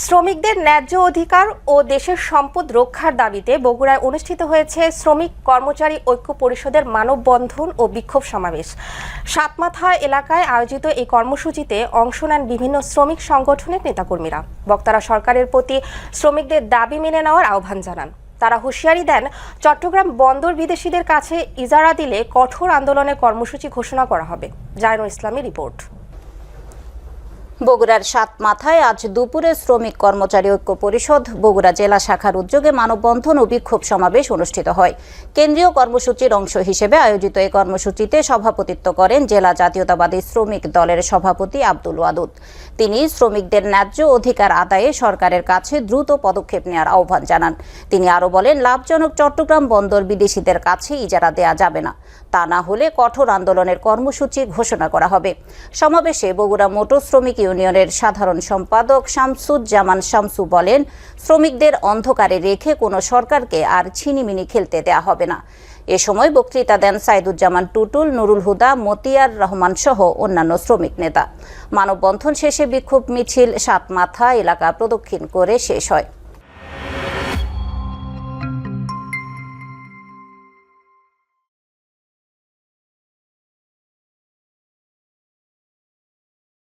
শ্রমিকদের ন্যায্য অধিকার ও দেশের সম্পদ রক্ষার দাবিতে বগুড়ায় অনুষ্ঠিত হয়েছে শ্রমিক কর্মচারী ঐক্য পরিষদের মানববন্ধন ও বিক্ষোভ সমাবেশ। সাতমাথা এলাকায় আয়োজিত এই কর্মসূচিতে অংশ নেন বিভিন্ন শ্রমিক সংগঠনের নেতাকর্মীরা। বক্তারা সরকারের প্রতি শ্রমিকদের দাবি মেনে নেওয়ার আহ্বান জানান। তারা হুঁশিয়ারি দেন, চট্টগ্রাম বন্দর বিদেশিদের কাছে ইজারা দিলে কঠোর আন্দোলনের কর্মসূচি ঘোষণা করা হবে। জায়নুল ইসলামী রিপোর্ট। বগুড়ার সাত মাথায় আজ দুপুরে শ্রমিক কর্মচারী ঐক্য পরিষদ বগুড়া জেলা শাখার উদ্যোগে মানববন্ধন ও বিক্ষোভ সমাবেশ অনুষ্ঠিত হয়। কেন্দ্রীয় কর্মসূচির অংশ হিসেবে আয়োজিত এই কর্মসূচিতে সভাপতিত্ব করেন জেলা জাতীয়তাবাদী শ্রমিক দলের সভাপতি আব্দুল ওয়াদুদ। তিনি শ্রমিকদের ন্যায্য অধিকার আদায়ে সরকারের কাছে দ্রুত পদক্ষেপ নেওয়ার আহ্বান জানান। তিনি আরও বলেন, লাভজনক চট্টগ্রাম বন্দর বিদেশিদের কাছে ইজারা দেয়া যাবে না। তা না হলে কঠোর আন্দোলনের কর্মসূচি ঘোষণা করা হবে। সমাবেশে বগুড়া মোটর শ্রমিক ইউনিয়নের সাধারণ সম্পাদক শামসুজ্জামান শামসু বলেন, শ্রমিকদের অন্ধকারে রেখে কোনো সরকারকে আর ছিনিমিনি খেলতে দেয়া হবে না। এ সময় বক্তৃতা দেন সাইদুজ্জামান টুটুল, নুরুল হুদা, মতিয়ার রহমান সহ অন্যান্য শ্রমিক নেতা। মানববন্ধন শেষে বিক্ষোভ মিছিল, সাতমাথা এলাকা প্রদক্ষিণ করে শেষ হয়।